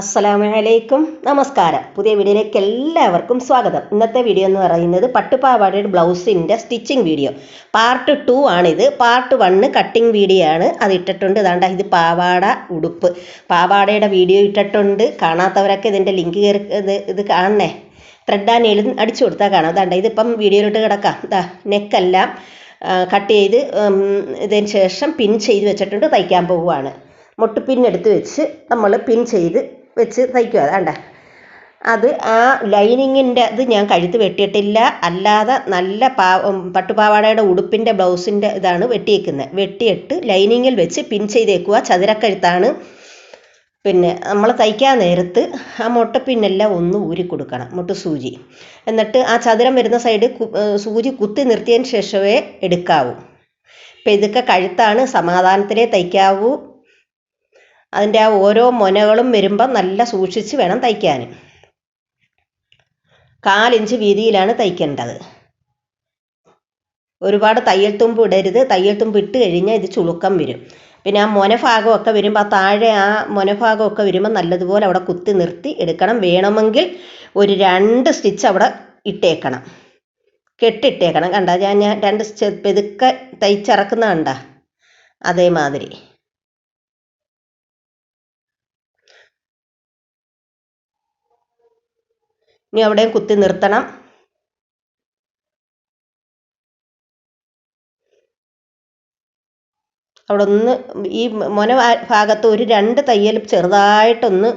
അസ്സലാമു അലൈക്കും നമസ്കാരം. പുതിയ വീഡിയോയിലേക്ക് എല്ലാവർക്കും സ്വാഗതം. ഇന്നത്തെ വീഡിയോ എന്ന് പറയുന്നത് പട്ടുപാവാടയുടെ ബ്ലൗസിന്റെ സ്റ്റിച്ചിങ് വീഡിയോ. പാർട്ട് ടു ആണിത്. പാർട്ട് വണ്ണ് കട്ടിങ് വീഡിയോ ആണ് അത് ഇട്ടിട്ടുണ്ട്. ഇതാണ്ട ഇത് പാവാട ഉടുപ്പ്. പാവാടയുടെ വീഡിയോ ഇട്ടിട്ടുണ്ട്. കാണാത്തവരൊക്കെ ഇതിന്റെ ലിങ്ക് കയറി ഇത് ഇത് കാണണേ. ത്രെഡ് ആൻഡ് എഴുതി അടിച്ചു കൊടുത്താൽ കാണാം. അതാണ്ട ഇതിപ്പം വീഡിയോയിലോട്ട് കിടക്കാം. ഇതാ നെക്കെല്ലാം കട്ട് ചെയ്ത് ഇതിന് ശേഷം പിൻ ചെയ്ത് വെച്ചിട്ടുണ്ട്. തയ്ക്കാൻ പോവുകയാണ്. മുട്ട് പിൻ എടുത്ത് വെച്ച് നമ്മൾ പിൻ ചെയ്ത് വെച്ച് തയ്ക്കുക. അതാണ്ട അത് ആ ലൈനിങ്ങിന്റെ അത് ഞാൻ കഴുത്ത് വെട്ടിയിട്ടില്ല. അല്ലാതെ നല്ല പാ പട്ടുപാവാടയുടെ ഉടുപ്പിന്റെ ബ്ലൗസിന്റെ ഇതാണ് വെട്ടിയേക്കുന്നത്. വെട്ടിയിട്ട് ലൈനിങ്ങിൽ വെച്ച് പിൻ ചെയ്തേക്കുക. ചതുരക്കഴുത്താണ്. പിന്നെ നമ്മൾ തയ്ക്കാൻ നേരത്ത് ആ മുട്ടപ്പിന്നെല്ലാം ഒന്ന് ഊരി കൊടുക്കണം. മുട്ട സൂചി. എന്നിട്ട് ആ ചതുരം വരുന്ന സൈഡ് സൂചി കുത്തി നിർത്തിയതിന് ശേഷമേ എടുക്കാവൂ. ഇപ്പം ഇതൊക്കെ കഴുത്താണ്. സമാധാനത്തിലേ തയ്ക്കാവൂ. അതിന്റെ ആ ഓരോ മുനകളും വരുമ്പം നല്ല സൂക്ഷിച്ച് വേണം തയ്ക്കാൻ. കാലിഞ്ച് വീതിയിലാണ് തയ്ക്കേണ്ടത്. ഒരുപാട് തയ്യൽ തുമ്പ് ഇടരുത്. തയ്യൽ തുമ്പ് ഇട്ട് കഴിഞ്ഞാൽ ഇത് ചുളുക്കം വരും. പിന്നെ ആ മുനഭാഗമൊക്കെ വരുമ്പോൾ ആ താഴെ ആ മുനഭാഗമൊക്കെ വരുമ്പോൾ നല്ലതുപോലെ അവിടെ കുത്തി നിർത്തി എടുക്കണം. വേണമെങ്കിൽ ഒരു രണ്ട് സ്റ്റിച്ച് അവിടെ ഇട്ടേക്കണം. കെട്ടിട്ടേക്കണം. കണ്ട? ഞാൻ ഞാൻ രണ്ട് സ്റ്റിച്ച് പെതുക്കെ തയ്ച്ചിറക്കുന്ന കണ്ട? അതേമാതിരി. ഇനി അവിടെയും കുത്തി നിർത്തണം. അവിടെ ഒന്ന് ഈ മുന ഭാഗത്ത് ഒരു രണ്ട് തയ്യൽ ചെറുതായിട്ടൊന്ന്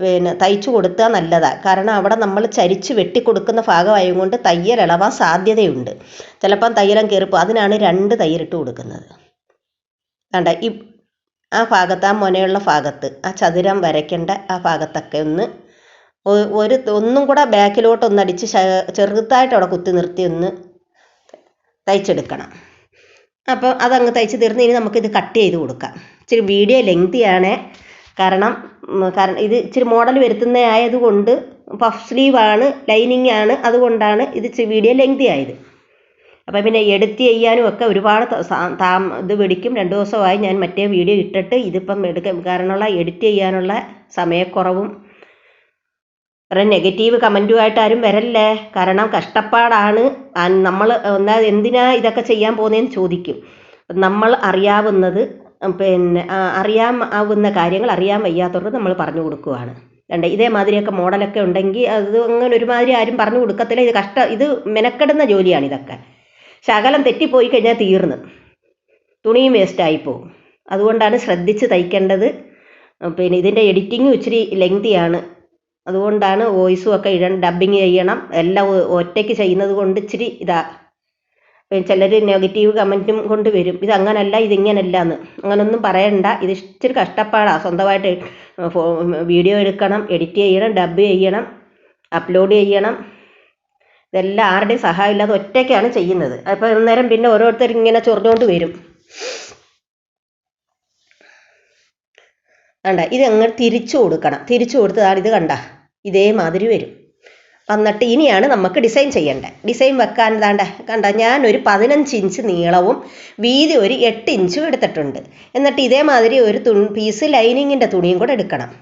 പിന്നെ തയ്ച്ചു കൊടുത്താൽ നല്ലതാണ് കാരണം അവിടെ നമ്മൾ ചരിച്ച് വെട്ടിക്കൊടുക്കുന്ന കൊടുക്കുന്ന ഭാഗമായതുകൊണ്ട് തയ്യൽ ഇളവാൻ സാധ്യതയുണ്ട്. ചിലപ്പം തയ്യലം കയറിപ്പോൾ അതിനാണ് രണ്ട് തയ്യലിട്ട് കൊടുക്കുന്നത്. വേണ്ട ഈ ആ ഭാഗത്ത് ആ മുനയുള്ള ഭാഗത്ത് ആ ചതുരം വരയ്ക്കേണ്ട ആ ഭാഗത്തൊക്കെ ഒന്ന് ഒരു ഒന്നും കൂടെ ബാക്കിലോട്ടൊന്ന് അടിച്ച് ചെറുതായിട്ട് അവിടെ കുത്തി നിർത്തി ഒന്ന് തയ്ച്ചെടുക്കണം. അപ്പോൾ അതങ്ങ് തയ്ച്ച് തീർന്ന് ഇനി നമുക്കിത് കട്ട് ചെയ്ത് കൊടുക്കാം. ഇച്ചിരി വീഡിയോ ലെങ്തിയാണ്. കാരണം കാരണം ഇത് ഇച്ചിരി മോഡൽ വരുത്തുന്ന ആയതുകൊണ്ട് പഫ് സ്ലീവ് ആണ് ലൈനിങ് ആണ് അതുകൊണ്ടാണ് ഇത് ഇച്ചിരി വീഡിയോ ലെങ്തി ആയത് അപ്പോൾ പിന്നെ എഡിറ്റ് ചെയ്യാനും ഒക്കെ ഒരുപാട് താമ ഇത് പിടിക്കും രണ്ട് ദിവസമായി ഞാൻ മറ്റേ വീഡിയോ ഇട്ടിട്ട് ഇതിപ്പം എടുക്കാൻ കാരണമുള്ള എഡിറ്റ് ചെയ്യാനുള്ള സമയക്കുറവും വേറെ നെഗറ്റീവ് കമന്റുമായിട്ട് ആരും വരല്ലേ? കാരണം കഷ്ടപ്പാടാണ്. നമ്മൾ എന്നാ എന്തിനാ ഇതൊക്കെ ചെയ്യാൻ പോകുന്നതെന്ന് ചോദിക്കും. നമ്മൾ അറിയാവുന്നത് പിന്നെ ആവുന്ന കാര്യങ്ങൾ അറിയാൻ വയ്യാത്തവർക്ക് നമ്മൾ പറഞ്ഞു കൊടുക്കുവാണ്. കണ്ടേ ഇതേമാതിരിയൊക്കെ മോഡലൊക്കെ ഉണ്ടെങ്കിൽ അത് അങ്ങനെ ഒരുമാതിരി ആരും പറഞ്ഞു കൊടുക്കത്തില്ല. ഇത് കഷ്ട ഇത് മെനക്കെടുന്ന ജോലിയാണ് ഇതൊക്കെ. ശകലം തെറ്റിപ്പോയി കഴിഞ്ഞാൽ തീർന്ന്. തുണിയും വേസ്റ്റായി പോകും. അതുകൊണ്ടാണ് ശ്രദ്ധിച്ച് തയ്ക്കേണ്ടത്. പിന്നെ ഇതിന്റെ എഡിറ്റിങ്ങും ഇച്ചിരി ലെങ്തിയാണ് അതുകൊണ്ടാണ് വോയിസും ഒക്കെ ഇടണം ഡബിങ് ചെയ്യണം. എല്ലാം ഒറ്റയ്ക്ക് ചെയ്യുന്നത് കൊണ്ട് ഇച്ചിരി ഇതാ. ചിലർ നെഗറ്റീവ് കമന്റും കൊണ്ട് വരും. ഇത് അങ്ങനല്ല ഇതിങ്ങനല്ല എന്ന് അങ്ങനൊന്നും പറയണ്ട. ഇത് ഇച്ചിരി കഷ്ടപ്പാടാണ് സ്വന്തമായിട്ട് വീഡിയോ എടുക്കണം എഡിറ്റ് ചെയ്യണം ഡബ് ചെയ്യണം അപ്ലോഡ് ചെയ്യണം. ഇതെല്ലാം ആരുടെയും സഹായമില്ലാതെ ഒറ്റയ്ക്കാണ് ചെയ്യുന്നത്. അപ്പോൾ അന്നേരം പിന്നെ ഓരോരുത്തർ ഇങ്ങനെ ചൊറിഞ്ഞുകൊണ്ട് വരും. കണ്ട ഇത് അങ്ങ് തിരിച്ചു കൊടുക്കണം. തിരിച്ചു കൊടുത്തതാണ് ഇത് കണ്ട. ഇതേമാതിരി വരും. വന്നിട്ട് ഇനിയാണ് നമുക്ക് ഡിസൈൻ ചെയ്യേണ്ടത്. ഡിസൈൻ വെക്കാൻ താണ്ട കണ്ട ഞാനൊരു പതിനഞ്ച് ഇഞ്ച് നീളവും വീതി ഒരു എട്ട് ഇഞ്ചും എടുത്തിട്ടുണ്ട്. എന്നിട്ട് ഇതേമാതിരി ഒരു തുണി പീസ് ലൈനിങ്ങിന്റെ തുണിയും കൂടെ എടുക്കണം.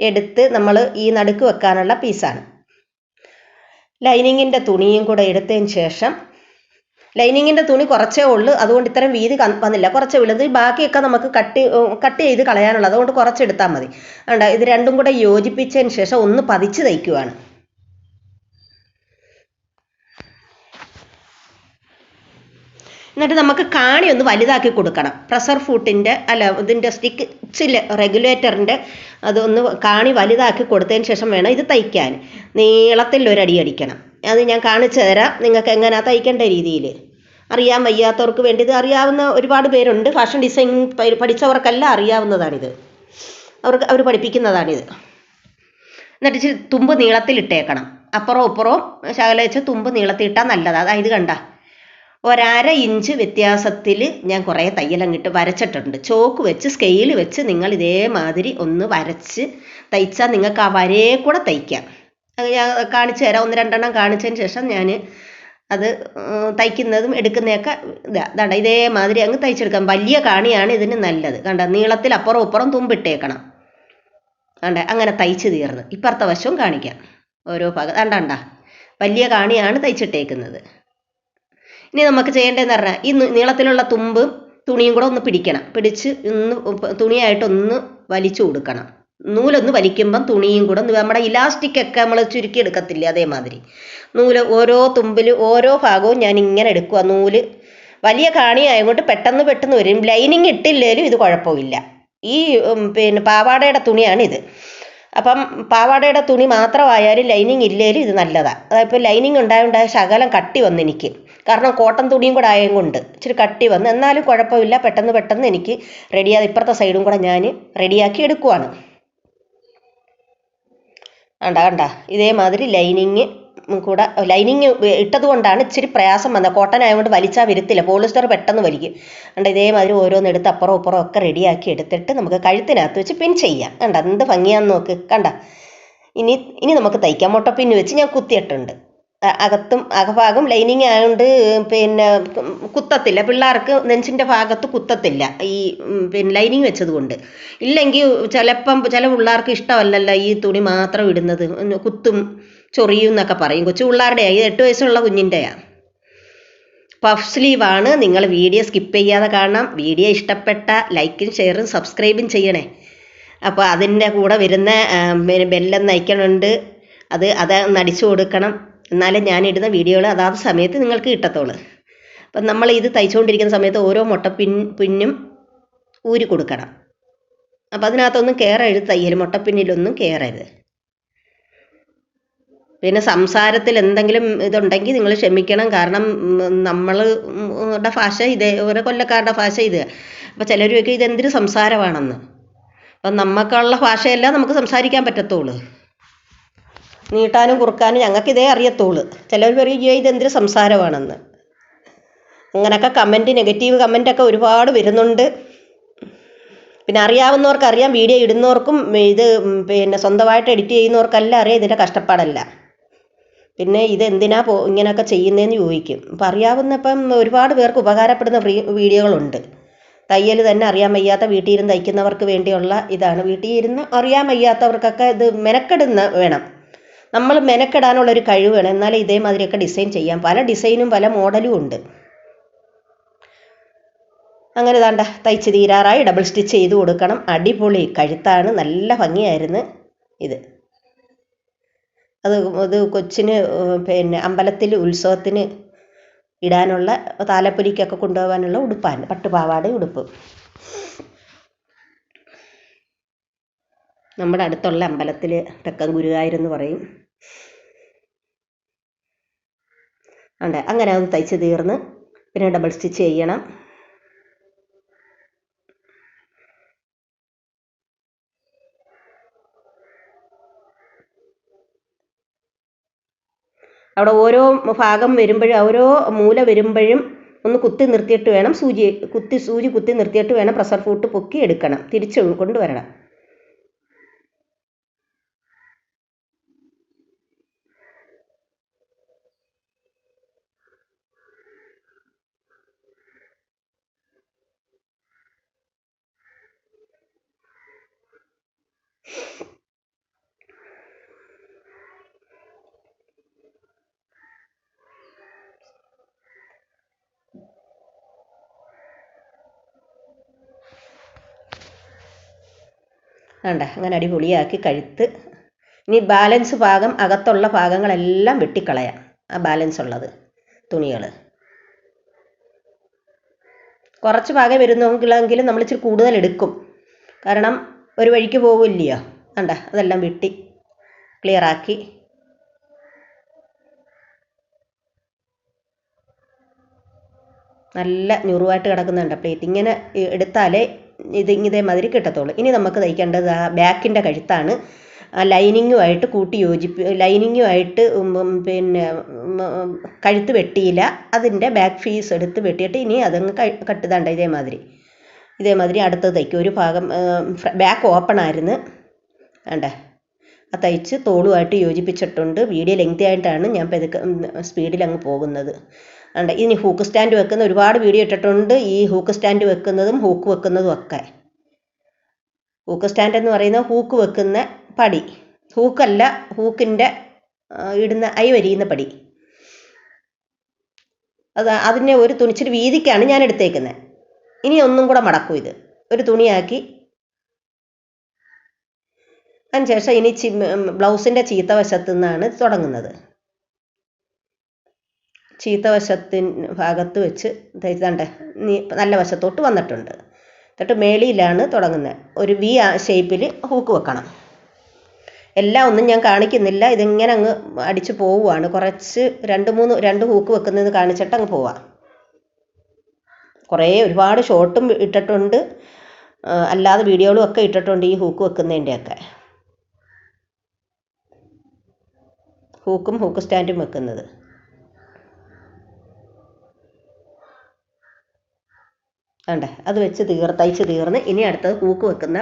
എടുത്ത് നമ്മൾ ഈ നടുക്ക് വെക്കാനുള്ള പീസാണ് ലൈനിങ്ങിന്റെ തുണിയും കൂടെ എടുത്തതിന് ശേഷം ലൈനിങ്ങിന്റെ തുണി കുറച്ചേ ഉള്ളൂ. അതുകൊണ്ട് ഇത്തരം വീതി വന്നില്ല. കുറച്ച് ഉള്ളത് ബാക്കിയൊക്കെ നമുക്ക് കട്ട് കട്ട് ചെയ്ത് കളയാനുള്ളത് അതുകൊണ്ട് കുറച്ചെടുത്താൽ മതി. വേണ്ട ഇത് രണ്ടും കൂടെ യോജിപ്പിച്ചതിന് ശേഷം ഒന്ന് പതിച്ച് തയ്ക്കുവാണ്. എന്നിട്ട് നമുക്ക് കാണി ഒന്ന് വലുതാക്കി കൊടുക്കണം. പ്രഷർ ഫുട്ടിന്റെ അല്ല ഇതിന്റെ സ്റ്റിക്ക് റെഗുലേറ്ററിന്റെ അതൊന്ന് കാണി വലുതാക്കി കൊടുത്തതിന് ശേഷം വേണം ഇത് തയ്ക്കാൻ. നീളത്തിൽ ഒരടി അടിക്കണം. അത് ഞാൻ കാണിച്ചു തരാം. നിങ്ങൾക്ക് എങ്ങനെയാ തയ്ക്കേണ്ട രീതിയിൽ. അറിയാൻ വയ്യാത്തവർക്ക് വേണ്ടി. ഇത് അറിയാവുന്ന ഒരുപാട് പേരുണ്ട്. ഫാഷൻ ഡിസൈൻ പഠിച്ചവർക്കെല്ലാം അറിയാവുന്നതാണിത്. അവർക്ക് അവർ പഠിപ്പിക്കുന്നതാണിത്. എന്നിട്ട് തുമ്പ് നീളത്തിലിട്ടേക്കണം. അപ്പുറവും ഇപ്പുറവും ശകലം തുമ്പ് തുമ്പ് നീളത്തിലിട്ടാൽ നല്ലതാണ് അതായത് കണ്ട. ഒരര ഇഞ്ച് വ്യത്യാസത്തിൽ ഞാൻ കുറേ തയ്യലങ്ങിട്ട് വരച്ചിട്ടുണ്ട്. ചോക്ക് വെച്ച് സ്കെയിൽ വെച്ച് നിങ്ങൾ ഇതേമാതിരി ഒന്ന് വരച്ച് തയ്ച്ചാൽ നിങ്ങൾക്ക് ആ വരയെ കൂടെ തയ്ക്കാം. ഞാൻ കാണിച്ചു തരാം. ഒന്ന് രണ്ടെണ്ണം കാണിച്ചതിന് ശേഷം ഞാൻ അത് തയ്ക്കുന്നതും എടുക്കുന്നതൊക്കെ ഇതാ ദാണ്ട ഇതേമാതിരി അങ്ങ് തയ്ച്ചെടുക്കാം. വലിയ കാണിയാണ് ഇതിന് നല്ലത്. കണ്ട? നീളത്തിൽ അപ്പുറം ഇപ്പുറം തുമ്പിട്ടേക്കണം കണ്ട? അങ്ങനെ തയ്ച്ചു തീർന്ന്. ഇപ്പുറത്തെ വശവും കാണിക്കാം. ഓരോ ഭാഗം. കണ്ടണ്ട വലിയ കാണിയാണ് തയ്ച്ചിട്ടേക്കുന്നത്. ഇനി നമുക്ക് ചെയ്യേണ്ടതെന്ന് പറഞ്ഞാൽ ഈ നീളത്തിലുള്ള തുമ്പും തുണിയും കൂടെ ഒന്ന് പിടിക്കണം. പിടിച്ച് ഒന്ന് തുണിയായിട്ടൊന്ന് വലിച്ചു കൊടുക്കണം. നൂലൊന്ന് വലിക്കുമ്പം തുണിയും കൂടെ നമ്മുടെ ഇലാസ്റ്റിക് ഒക്കെ നമ്മൾ ചുരുക്കി എടുക്കത്തില്ല അതേമാതിരി. നൂൽ ഓരോ തുമ്പിൽ ഓരോ ഭാഗവും ഞാൻ ഇങ്ങനെ എടുക്കുക നൂൽ വലിയ കാണി ആയതുകൊണ്ട് പെട്ടെന്ന് പെട്ടെന്ന് വരും. ലൈനിങ് ഇട്ടില്ലേലും ഇത് കുഴപ്പമില്ല. ഈ പിന്നെ പാവാടയുടെ തുണിയാണ് ഇത് അപ്പം പാവാടയുടെ തുണി മാത്രമായാലും ലൈനിങ് ഇല്ലേലും ഇത് നല്ലതാണ് അതായത് ലൈനിങ് ഉണ്ടായതുകൊണ്ട് ശകലം കട്ടി വന്നു എനിക്ക് കാരണം കോട്ടൺ തുണിയും കൂടെ ആയത് കൊണ്ട് ഇച്ചിരി കട്ടി വന്ന്. എന്നാലും കുഴപ്പമില്ല. പെട്ടെന്ന് പെട്ടെന്ന് എനിക്ക് റെഡിയാ ഇപ്പുറത്തെ സൈഡും കൂടെ ഞാൻ റെഡിയാക്കി എടുക്കുവാണ്. കണ്ട കണ്ട. ഇതേമാതിരി ലൈനിങ് കൂടെ ലൈനിങ് ഇട്ടത് കൊണ്ടാണ് ഇച്ചിരി പ്രയാസം വന്നത്. കോട്ടൺ ആയതുകൊണ്ട് വലിച്ചാൽ വരത്തില്ല. പോളിസ്റ്റർ പെട്ടെന്ന് വലിക്കും. കണ്ട ഇതേമാതിരി ഓരോന്ന് എടുത്ത് അപ്പുറം ഇപ്പുറം ഒക്കെ റെഡിയാക്കി എടുത്തിട്ട് നമുക്ക് കഴുത്തിനകത്ത് വെച്ച് പിൻ ചെയ്യാം. കണ്ട എന്ത് ഭംഗിയാന്ന് നോക്ക്. കണ്ട. ഇനി ഇനി നമുക്ക് തയ്ക്കാം. മുട്ടപ്പിന്ന് വെച്ച് ഞാൻ കുത്തിയിട്ടുണ്ട്. അകത്തും അകഭാഗം ലൈനിങ് ആയതുകൊണ്ട് പിന്നെ കുത്തത്തില്ല. പിള്ളേർക്ക് നെഞ്ചിന്റെ ഭാഗത്ത് കുത്തത്തില്ല. ഈ പിന്നെ ലൈനിങ് വെച്ചത് കൊണ്ട്. ഇല്ലെങ്കിൽ ചിലപ്പം ചില പിള്ളേർക്ക് ഇഷ്ടമല്ലല്ലോ ഈ തുണി മാത്രം ഇടുന്നത്. കുത്തും ചൊറിയും എന്നൊക്കെ പറയും. കൊച്ചു പിള്ളേരുടെയാണ് ഇത് എട്ട് വയസ്സുള്ള കുഞ്ഞിന്റെയാണ് പഫ് സ്ലീവാണ് നിങ്ങൾ വീഡിയോ സ്കിപ്പ് ചെയ്യാതെ കാണാം വീഡിയോ ഇഷ്ടപ്പെട്ട ലൈക്കും ഷെയറും സബ്സ്ക്രൈബും ചെയ്യണേ. അപ്പോൾ അതിന്റെ കൂടെ വരുന്ന ബെല്ലം നയിക്കണുണ്ട് അത് അത് നടിച്ചു കൊടുക്കണം. എന്നാലേ ഇടുന്ന വീഡിയോകൾ അതാത് സമയത്ത് നിങ്ങൾക്ക് കിട്ടത്തുള്ളൂ അപ്പം നമ്മൾ ഇത് തയ്ച്ചുകൊണ്ടിരിക്കുന്ന സമയത്ത് ഓരോ മുട്ട പിൻ പിന്നും ഊരി കൊടുക്കണം. അപ്പം അതിനകത്തൊന്നും കയറരുത് തയ്യൽ മുട്ടപ്പിന്നിലൊന്നും കയറരുത് പിന്നെ സംസാരത്തിൽ എന്തെങ്കിലും ഇതുണ്ടെങ്കിൽ നിങ്ങൾ ക്ഷമിക്കണം. കാരണം നമ്മളുടെ ഭാഷ ഇതേ ഓരോ കൊല്ലക്കാരുടെ ഭാഷ ഇത്. അപ്പോൾ ചിലർ ചോദിക്കും സംസാരമാണെന്ന്. അപ്പം നമുക്കുള്ള ഭാഷയല്ല നമുക്ക് സംസാരിക്കാൻ പറ്റത്തുള്ളൂ നീട്ടാനും കുറുക്കാനും ഞങ്ങൾക്ക് ഇതേ അറിയത്തുള്ളൂ. ചിലർ പറയും "അയ്യോ, ഇത് എന്തൊരു സംസാരമാണെന്ന് അങ്ങനെയൊക്കെ കമന്റ് നെഗറ്റീവ് കമന്റൊക്കെ ഒരുപാട് വരുന്നുണ്ട്. പിന്നെ അറിയാവുന്നവർക്ക് അറിയാം വീഡിയോ ഇടുന്നവർക്കും ഇത് പിന്നെ സ്വന്തമായിട്ട് എഡിറ്റ് ചെയ്യുന്നവർക്കെല്ലാം അറിയാം ഇതിന്റെ കഷ്ടപ്പാടല്ല. പിന്നെ ഇത് എന്തിനാ പോ ഇങ്ങനെയൊക്കെ ചെയ്യുന്നതെന്ന് ചോദിക്കും. അപ്പം അറിയാവുന്ന ഇപ്പം ഒരുപാട് പേർക്ക് ഉപകാരപ്പെടുന്ന ഫ്രീ വീഡിയോകളുണ്ട്. തയ്യൽ തന്നെ അറിയാൻ വയ്യാത്ത വീട്ടിൽ ഇരുന്ന് തയ്ക്കുന്നവർക്ക് വേണ്ടിയുള്ള ഇതാണ്. വീട്ടിൽ ഇരുന്ന് അറിയാൻ വയ്യാത്തവർക്കൊക്കെ ഇത് മെനക്കെടുന്ന വേണം. നമ്മൾ മെനക്കെടാനുള്ള ഒരു കഴിവ് വേണം എന്നാലേ ഇതേമാതിരിയൊക്കെ ഡിസൈൻ ചെയ്യാം പല ഡിസൈനും പല മോഡലും ഉണ്ട്. അങ്ങനെ താണ്ട തയ്ച്ച് തീരാറായി. ഡബിൾ സ്റ്റിച്ച് ചെയ്ത് കൊടുക്കണം. അടിപൊളി. കഴുത്താണ്. നല്ല ഭംഗിയായിരുന്നു ഇത്. അത് അത് കൊച്ചിന് പിന്നെ അമ്പലത്തിൽ ഉത്സവത്തിന് ഇടാനുള്ള താലപ്പൊലിക്കൊക്കെ കൊണ്ടുപോകാനുള്ള ഉടുപ്പാണ്. പട്ടുപാവാട ഉടുപ്പ്. നമ്മുടെ അടുത്തുള്ള അമ്പലത്തിൽ തെക്കൻ ഗുരുവായൂരെന്ന് പറയും. ഉണ്ട്. അങ്ങനെ അത് തയ്ച്ച് തീർന്ന് പിന്നെ ഡബിൾ സ്റ്റിച്ച് ചെയ്യണം. അവിടെ ഓരോ ഭാഗം വരുമ്പോഴും ഓരോ മൂല വരുമ്പോഴും ഒന്ന് കുത്തി നിർത്തിയിട്ട് വേണം സൂചി കുത്തി സൂചി കുത്തി നിർത്തിയിട്ട് വേണം പ്രഷർ ഫൂട്ട് പൊക്കി എടുക്കണം. തിരിച്ച് കൊണ്ടുവരണം. വേണ്ട അങ്ങനെ അടിപൊളിയാക്കി കഴുത്ത്. ഇനി ബാലൻസ് ഭാഗം അകത്തുള്ള ഭാഗങ്ങളെല്ലാം വെട്ടിക്കളയാം. ആ ബാലൻസ് ഉള്ളത് തുണികൾ കുറച്ച് ഭാഗം വരുന്നെങ്കിലെങ്കിലും നമ്മൾ ഇച്ചിരി കൂടുതൽ എടുക്കും. കാരണം ഒരു വഴിക്ക് പോകില്ലയോ വേണ്ട അതെല്ലാം വെട്ടി ക്ലിയറാക്കി നല്ല ഞുറുവായിട്ട് കിടക്കുന്നുണ്ട്. പ്ലേറ്റ് ഇങ്ങനെ എടുത്താലേ ഇത് ഇതേമാതിരി കിട്ടത്തുള്ളൂ. ഇനി നമുക്ക് തയ്ക്കേണ്ടത് ആ ബാക്കിന്റെ കഴുത്താണ്. ആ ലൈനിങ്ങുമായിട്ട് കൂട്ടി യോജിപ്പി ലൈനിങ്ങുമായിട്ട് പിന്നെ കഴുത്ത് വെട്ടിയില്ല. അതിന്റെ ബാക്ക് ഫീസ് എടുത്ത് വെട്ടിയിട്ട് ഇനി അതങ്ങ് കട്ടുതാണ്ട ഇതേമാതിരി. ഇതേമാതിരി അടുത്തത് തയ്ക്കും. ഒരു ഭാഗം ബാക്ക് ഓപ്പൺ ആയിരുന്നു. വേണ്ടേ ആ തയ്ച്ച് തോളുമായിട്ട് യോജിപ്പിച്ചിട്ടുണ്ട്. വീഡിയോ ലെങ്തി ആയിട്ടാണ് ഞാൻ പെതുക്കെ സ്പീഡിൽ അങ്ങ് പോകുന്നത്. ഉണ്ട് ഇനി ഹൂക്ക് സ്റ്റാൻഡ് വെക്കുന്ന ഒരുപാട് വീഡിയോ ഇട്ടിട്ടുണ്ട്. ഈ ഹൂക്ക് സ്റ്റാൻഡ് വെക്കുന്നതും ഹൂക്ക് വെക്കുന്നതും ഒക്കെ. ഹൂക്ക് സ്റ്റാൻഡ് എന്ന് പറയുന്ന ഹൂക്ക് വെക്കുന്ന പടി. ഹൂക്കല്ല ഹൂക്കിന്റെ ഇടുന്ന ഐ വരിയുന്ന പടി. അത് അതിനെ ഒരു തുണിച്ചിട്ട് വീതിക്കാണ് ഞാൻ എടുത്തേക്കുന്നത് ഇനി ഒന്നും കൂടെ മടക്കും ഇത്. ഒരു തുണിയാക്കി. അതിനുശേഷം ഇനി ചി ബ്ലൗസിന്റെ ചീത്ത വശത്തു നിന്നാണ് തുടങ്ങുന്നത്. ചീത്ത വശത്തിന് ഭാഗത്ത് വെച്ച് തയ്ച്ചതാണ്ടേ നീ നല്ല വശത്തോട്ട് വന്നിട്ടുണ്ട്. എന്നിട്ട് മേളിയിലാണ് തുടങ്ങുന്നത് ഒരു വി ഷേപ്പിൽ ഹൂക്ക് വെക്കണം. എല്ലാം ഒന്നും ഞാൻ കാണിക്കുന്നില്ല. ഇതിങ്ങനെ അങ്ങ് അടിച്ച് പോവുകയാണ് കുറച്ച് രണ്ട് മൂന്ന് രണ്ട് ഹൂക്ക് വെക്കുന്നത് കാണിച്ചിട്ട് അങ്ങ് പോവാം. കുറേ ഒരുപാട് ഷോട്ടും ഇട്ടിട്ടുണ്ട്. അല്ലാതെ വീഡിയോകളും ഒക്കെ ഇട്ടിട്ടുണ്ട് ഈ ഹൂക്ക് വെക്കുന്നതിന്റെയൊക്കെ. ഹൂക്കും ഹൂക്ക് സ്റ്റാൻഡും വെക്കുന്നത്. വേണ്ടേ അത് വെച്ച് തീർ തയ്ച്ച് തീർന്ന് ഇനി അടുത്തത് കൂക്ക് വെക്കുന്ന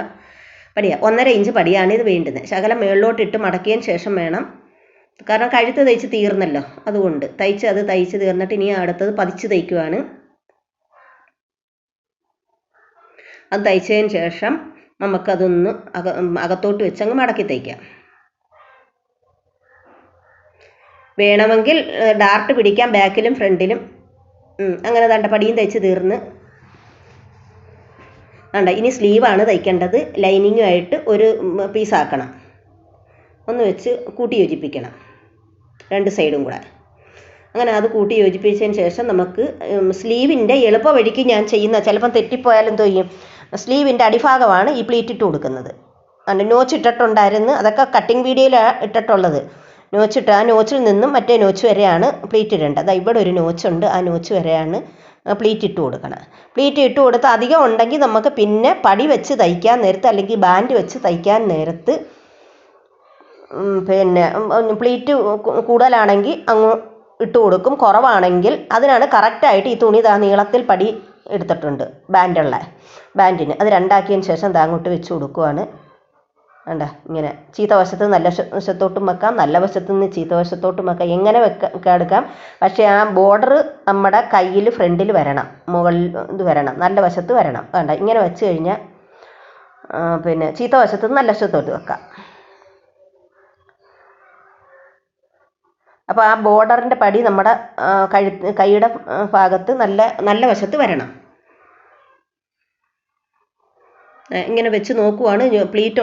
പടിയാണ് ഒന്നര ഇഞ്ച് പടിയാണ് ഇത് വേണ്ടുന്നത്. ശകലം മേളിലോട്ട് ഇട്ട് മടക്കിയതിന് ശേഷം വേണം. കാരണം കഴുത്ത് തയ്ച്ച് തീർന്നല്ലോ അതുകൊണ്ട്. തയ്ച്ച് അത് തയ്ച്ച് തീർന്നിട്ട് ഇനി അടുത്തത് പതിച്ച് തയ്ക്കുവാണ്. അത് തയ്ച്ചതിന് ശേഷം നമുക്കതൊന്ന് അക അകത്തോട്ട് വെച്ച് അങ്ങ് മടക്കി തയ്ക്കാം. വേണമെങ്കിൽ ഡാർട്ട് പിടിക്കാം ബാക്കിലും ഫ്രണ്ടിലും. അങ്ങനെ തണ്ടപ്പടിയും പടിയും തയ്ച്ച് തീർന്ന് വേണ്ട ഇനി സ്ലീവാണ് തയ്ക്കേണ്ടത്. ആയിട്ട് ഒരു പീസ് ആക്കണം. ഒന്ന് വെച്ച് കൂട്ടി യോജിപ്പിക്കണം. രണ്ട് സൈഡും കൂടെ. അങ്ങനെ അത് കൂട്ടി യോജിപ്പിച്ചതിന് ശേഷം നമുക്ക് സ്ലീവിന്റെ എളുപ്പ വഴിക്ക് ഞാൻ ചെയ്യുന്ന ചിലപ്പം തെറ്റിപ്പോയാലും എന്തോ ചെയ്യും? സ്ലീവിന്റെ അടിഭാഗമാണ് ഈ പ്ലീറ്റ് ഇട്ട് കൊടുക്കുന്നത്. അതിന്റെ നോച്ച് ഇട്ടിട്ടുണ്ടായിരുന്നു. അതൊക്കെ കട്ടിങ് വീഡിയോയിലാണ് ഇട്ടിട്ടുള്ളത്. നോച്ചിട്ട് ആ നോച്ചിൽ നിന്നും മറ്റേ നോച്ച് വരെയാണ് പ്ലീറ്റ് ഇടേണ്ടത്. ഇവിടെ ഒരു നോച്ചുണ്ട് ആ നോച്ച് വരെയാണ് പ്ലീറ്റ് ഇട്ട് കൊടുക്കണം. പ്ലീറ്റ് ഇട്ട് കൊടുത്ത് അധികം ഉണ്ടെങ്കിൽ നമുക്ക് പിന്നെ പടി വെച്ച് തയ്ക്കാൻ നേരത്ത് അല്ലെങ്കിൽ ബാൻഡ് വെച്ച് തയ്ക്കാൻ നേരത്ത് പിന്നെ പ്ലീറ്റ് കൂടുതലാണെങ്കിൽ അങ്ങ് ഇട്ട് കൊടുക്കും. കുറവാണെങ്കിൽ അതിനാണ് കറക്റ്റായിട്ട് ഈ തുണി ദാ നീളത്തിൽ പടി എടുത്തിട്ടുണ്ട് ബാൻഡുള്ള ബാൻഡിന് അത് രണ്ടാക്കിയതിന് ശേഷം ദാ അങ്ങോട്ട് വെച്ച് കൊടുക്കുവാണ്. വേണ്ട ഇങ്ങനെ ചീത്ത വശത്ത് നല്ല വശ- വശത്തോട്ടും വെക്കാം നല്ല വശത്ത് നിന്ന് ചീത്ത വശത്തോട്ടും വെക്കാം. എങ്ങനെ വെക്കാം എടുക്കാം പക്ഷേ ആ ബോർഡർ നമ്മുടെ കയ്യിൽ ഫ്രണ്ടിൽ വരണം മുകളിൽ ഇത് വരണം നല്ല വശത്ത് വരണം. വേണ്ട ഇങ്ങനെ വെച്ച് കഴിഞ്ഞാൽ പിന്നെ ചീത്ത വശത്ത് നിന്ന് നല്ല വശത്തോട്ട് വെക്കാം. അപ്പോൾ ആ ബോർഡറിന്റെ പടി നമ്മുടെ കഴുത്ത് കൈയുടെ ഭാഗത്ത് നല്ല നല്ല വശത്ത് വരണം. ഇങ്ങനെ വെച്ച് നോക്കുവാണ്. പ്ലീറ്റ്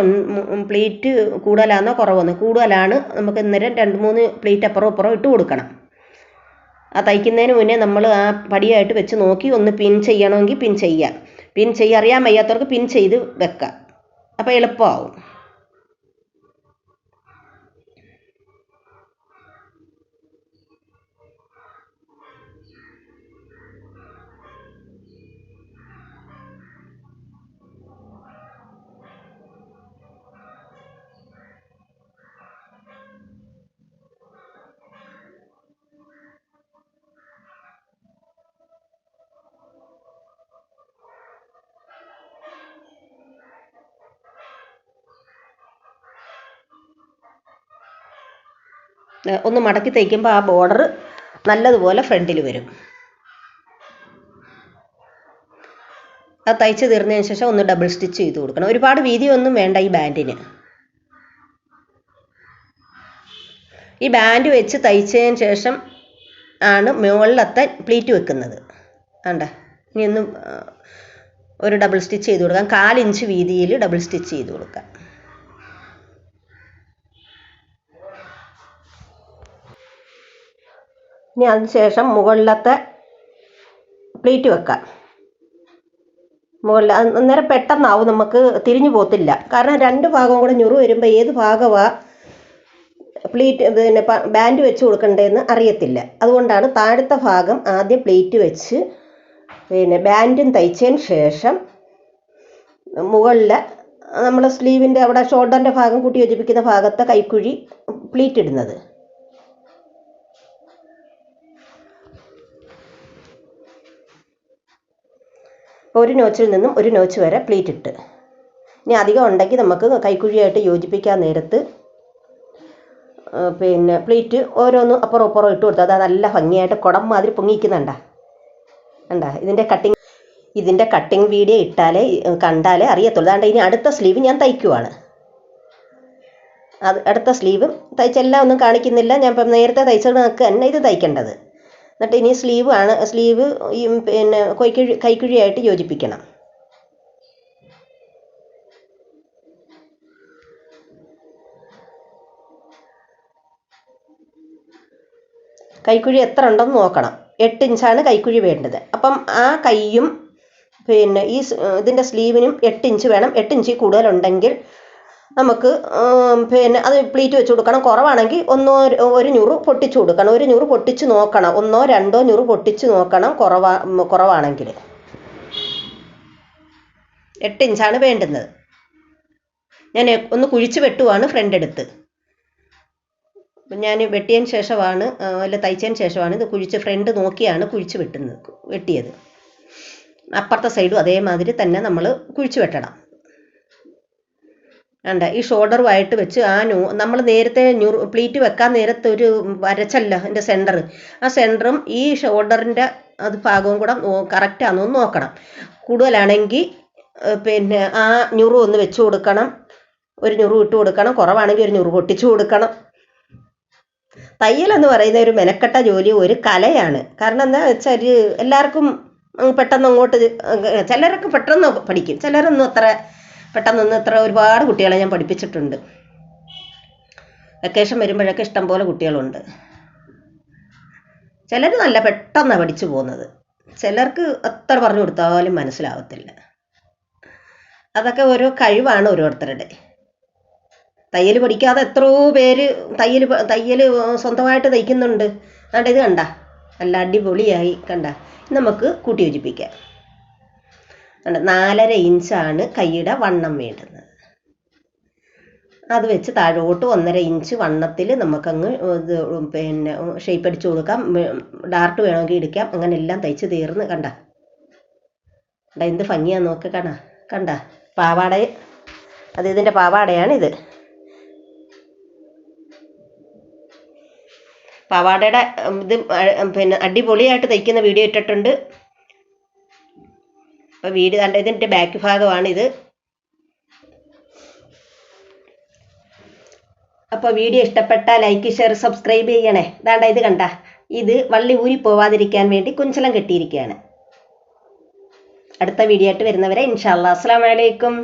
പ്ലീറ്റ് കൂടുതലാണോ കുറവെന്ന്. കൂടുതലാണ് നമുക്ക് അന്നേരം രണ്ട് മൂന്ന് പ്ലീറ്റ് അപ്പുറം അപ്പുറം ഇട്ട് കൊടുക്കണം. ആ തയ്ക്കുന്നതിന് മുന്നേ നമ്മൾ ആ പടിയായിട്ട് വെച്ച് നോക്കി ഒന്ന് പിൻ ചെയ്യണമെങ്കിൽ പിൻ ചെയ്യാം പിൻ ചെയ്യാൻ അറിയാൻ വയ്യാത്തവർക്ക് പിൻ ചെയ്ത് വെക്കാം അപ്പോൾ എളുപ്പമാവും. ഒന്ന് മടക്കി തയ്ക്കുമ്പോൾ ആ ബോർഡർ നല്ലതുപോലെ ഫ്രണ്ടിൽ വരും. അത് തയ്ച്ച് തീർന്നതിന് ശേഷം ഒന്ന് ഡബിൾ സ്റ്റിച്ച് ചെയ്ത് കൊടുക്കണം. ഒരുപാട് വീതിയൊന്നും വേണ്ട ഈ ബാൻഡിന് ഈ ബാൻഡ് വെച്ച് തയ്ച്ചതിന് ശേഷം ആണ് മുകളിലത്തെ പ്ലീറ്റ് വെക്കുന്നത്. വേണ്ട ഇനി ഒന്ന് ഒരു ഡബിൾ സ്റ്റിച്ച് ചെയ്ത് കൊടുക്കാം. കാലിഞ്ച് വീതിയിൽ ഡബിൾ സ്റ്റിച്ച് ചെയ്ത് കൊടുക്കാം. ഇനി അതിനുശേഷം മുകളിലത്തെ പ്ലേറ്റ് വെക്കാം. മുകളിൽ അന്നേരം പെട്ടെന്നാവും നമുക്ക് തിരിഞ്ഞു പോത്തില്ല കാരണം രണ്ട് ഭാഗം കൂടെ ഞുറു വരുമ്പോൾ ഏത് ഭാഗമാണ് പ്ലേറ്റ് പിന്നെ ബാൻഡ് വെച്ച് കൊടുക്കണ്ടേന്ന് അറിയത്തില്ല. അതുകൊണ്ടാണ് താഴത്തെ ഭാഗം ആദ്യം പ്ലേറ്റ് വെച്ച് പിന്നെ ബാൻഡും തയ്ച്ചതിന് ശേഷം മുകളിൽ നമ്മൾ സ്ലീവിന്റെ അവിടെ ഷോൾഡറിന്റെ ഭാഗം കൂട്ടി യോജിപ്പിക്കുന്ന ഭാഗത്തെ കൈക്കുഴി പ്ലീറ്റ് ഇടുന്നത്. ഒരു നോച്ചിൽ നിന്നും ഒരു നോച്ച് വരെ പ്ലീറ്റ് ഇട്ട്. ഇനി അധികം ഉണ്ടെങ്കിൽ നമുക്ക് കൈക്കുഴിയായിട്ട് യോജിപ്പിക്കാൻ നേരത്ത് പിന്നെ പ്ലീറ്റ് ഓരോന്നും അപ്പുറം അപ്പുറം ഇട്ട് കൊടുത്താൽ അത് നല്ല ഭംഗിയായിട്ട് കുടം മാതിരി പൊങ്ങിക്കുന്നുണ്ട കണ്ട? ഇതിന്റെ കട്ടിങ് ഇതിന്റെ കട്ടിങ് വീഡിയോ ഇട്ടാലേ കണ്ടാലേ അറിയത്തുള്ളൂ. അതുകൊണ്ട് ഇനി അടുത്ത സ്ലീവ് ഞാൻ തയ്ക്കുവാണ്. അത് അടുത്ത സ്ലീവ് തയ്ച്ചെല്ലാം ഒന്നും കാണിക്കുന്നില്ല. ഞാൻ ഇപ്പം നേരത്തെ തയ്ച്ചത് കണക്ക് തന്നെ ഇത് തയ്ക്കേണ്ടത്. എന്നിട്ട് ഇനി സ്ലീവ് ആണ്. സ്ലീവ് ഈ പിന്നെ കൈക്കുഴി കൈക്കുഴിയായിട്ട് യോജിപ്പിക്കണം. കൈക്കുഴി എത്ര ഉണ്ടെന്ന് നോക്കണം. എട്ട് ഇഞ്ചാണ് കൈക്കുഴി വേണ്ടത്. അപ്പം ആ കൈയും പിന്നെ ഈ ഇതിന്റെ സ്ലീവിനും എട്ട് ഇഞ്ച് വേണം. എട്ട് ഇഞ്ചിൽ കൂടുതലുണ്ടെങ്കിൽ നമുക്ക് പിന്നെ അത് പ്ലീറ്റ് വെച്ച് കൊടുക്കണം. കുറവാണെങ്കിൽ ഒന്നോ ഒരു ഞുറ് പൊട്ടിച്ച് കൊടുക്കണം. ഒരു ഞുറ് പൊട്ടിച്ച് നോക്കണം. ഒന്നോ രണ്ടോ ഞുറ് പൊട്ടിച്ച് നോക്കണം കുറവാ കുറവാണെങ്കിൽ. എട്ട് ഇഞ്ചാണ് വേണ്ടുന്നത്. ഞാൻ ഒന്ന് കുഴിച്ച് വെട്ടുവാണ് ഫ്രണ്ട് എടുത്ത്. ഞാൻ വെട്ടിയതിന് ശേഷമാണ് അല്ല തയ്ച്ചതിന് ശേഷമാണ് ഇത് കുഴിച്ച് ഫ്രണ്ട് നോക്കിയാണ് കുഴിച്ച് വെട്ടുന്നത് വെട്ടിയത്. അപ്പുറത്തെ സൈഡും അതേമാതിരി തന്നെ നമ്മൾ കുഴിച്ച് വെട്ടണം. വേണ്ട ഈ ഷോൾഡറുമായിട്ട് വെച്ച് ആ നൂ നമ്മൾ നേരത്തെ ന്യൂ പ്ലീറ്റ് വെക്കാൻ നേരത്തെ ഒരു വരച്ചല്ലോ എന്റെ സെന്റർ ആ സെന്ററും ഈ ഷോൾഡറിന്റെ അത് ഭാഗവും കൂടെ കറക്റ്റാണോ എന്ന് നോക്കണം. കൂടുതലാണെങ്കിൽ പിന്നെ ആ ഞുറു ഒന്ന് വെച്ച് കൊടുക്കണം. ഒരു ഞുറു ഇട്ട് കൊടുക്കണം. കുറവാണെങ്കിൽ ഒരു ഞുറു പൊട്ടിച്ചു കൊടുക്കണം. തയ്യൽ എന്ന് പറയുന്ന ഒരു മെനക്കെട്ട ജോലി ഒരു കലയാണ്. കാരണം എന്താ വെച്ചാൽ എല്ലാവർക്കും പെട്ടെന്ന് അങ്ങോട്ട് ചിലരൊക്കെ പെട്ടെന്ന് പഠിക്കും. ചിലരൊന്നും അത്ര പെട്ടെന്നൊന്നും ഇത്ര ഒരുപാട് കുട്ടികളെ ഞാൻ പഠിപ്പിച്ചിട്ടുണ്ട്. വെക്കേഷൻ വരുമ്പോഴൊക്കെ ഇഷ്ടംപോലെ കുട്ടികളുണ്ട്. ചിലർ നല്ല പെട്ടെന്നാണ് പഠിച്ചു പോകുന്നത്. ചിലർക്ക് എത്ര പറഞ്ഞു കൊടുത്താലും മനസ്സിലാവത്തില്ല. അതൊക്കെ ഓരോ കഴിവാണ് ഓരോരുത്തരുടെ. തയ്യൽ പഠിക്കാതെ എത്രയോ പേര് തയ്യൽ തയ്യൽ സ്വന്തമായിട്ട് തയ്ക്കുന്നുണ്ട്. അതുകൊണ്ട് ഇത് കണ്ട? നല്ല അടിപൊളിയായി കണ്ട? നമുക്ക് കൂട്ടി യോജിപ്പിക്കാം. നാലര ഇഞ്ചാണ് കൈയുടെ വണ്ണം വേണ്ടുന്നത്. അത് വെച്ച് താഴോട്ട് ഒന്നര ഇഞ്ച് വണ്ണത്തിൽ നമുക്കങ്ങ് ഇത് പിന്നെ ഷേപ്പ് അടിച്ചു കൊടുക്കാം. ഡാർട്ട് വേണമെങ്കിൽ ഇടിക്കാം. അങ്ങനെ എല്ലാം തയ്ച്ച് തീർന്ന് കണ്ട. കണ്ട എന്ത് ഭംഗിയാ നോക്ക് കണ. കണ്ട പാവാട. അത് ഇതിന്റെ പാവാടയാണിത് പാവാടയുടെ ഇത് പിന്നെ അടിപൊളിയായിട്ട് തയ്ക്കുന്ന വീഡിയോ ഇട്ടിട്ടുണ്ട്. അപ്പോൾ വീട് കണ്ട ഇതിന്റെ ബാക്ക് ഭാഗമാണ് ഇത്. അപ്പോൾ വീഡിയോ ഇഷ്ടപ്പെട്ടാൽ ലൈക്ക് ഷെയർ സബ്സ്ക്രൈബ് ചെയ്യണേ. ദാണ്ട ഇത് കണ്ട. ഇത് വള്ളി ഊരി പോവാതിരിക്കാൻ വേണ്ടി കുഞ്ചലം കെട്ടിയിരിക്കുകയാണ് അടുത്ത വീഡിയോ ആയിട്ട് വരുന്നവരെ ഇൻഷാല്ലാ അസ്സാം വലൈക്കും